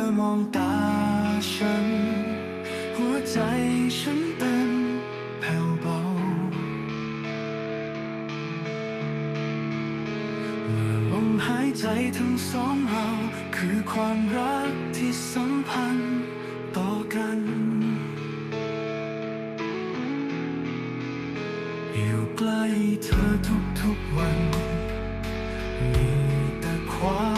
อมองตาฉัน หัวใจฉันเต้นแผ่วเบาเมื่อลมหายใจทั้งสองเรา คือความรักที่สัมพันธ์ต่อกัน อยู่ใกล้เธอทุกๆวัน มีแต่ความ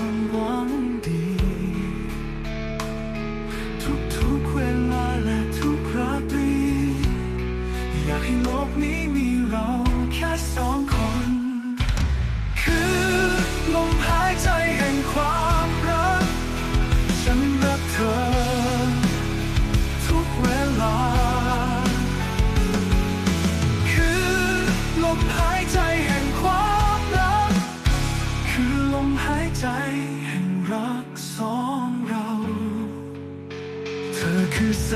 มหายใจแห่งรักสองเรา เธอคือแส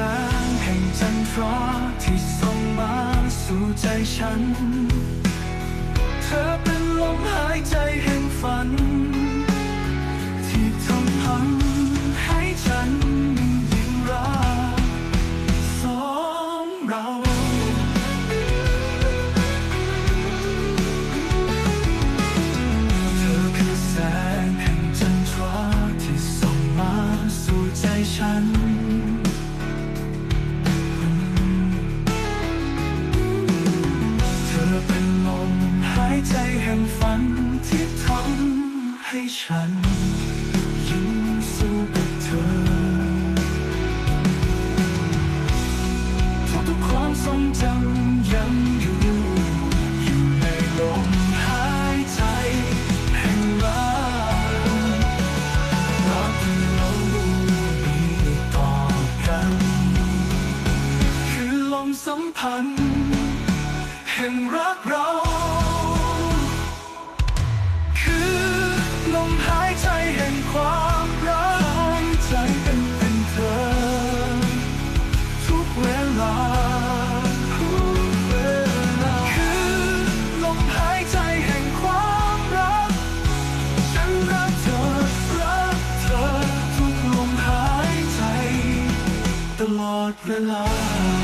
งแห่งจันทราที่ส่องมาสู่ใจฉัน ให้ฉันยิ้มสู้กับเธอ ทุกๆความทรงจำยังอยู่ อยู่ในลมหายใจแห่งรักรักเรามีต่อกัน คือลมสัมพันธ์ แห่งรักเรา อทุก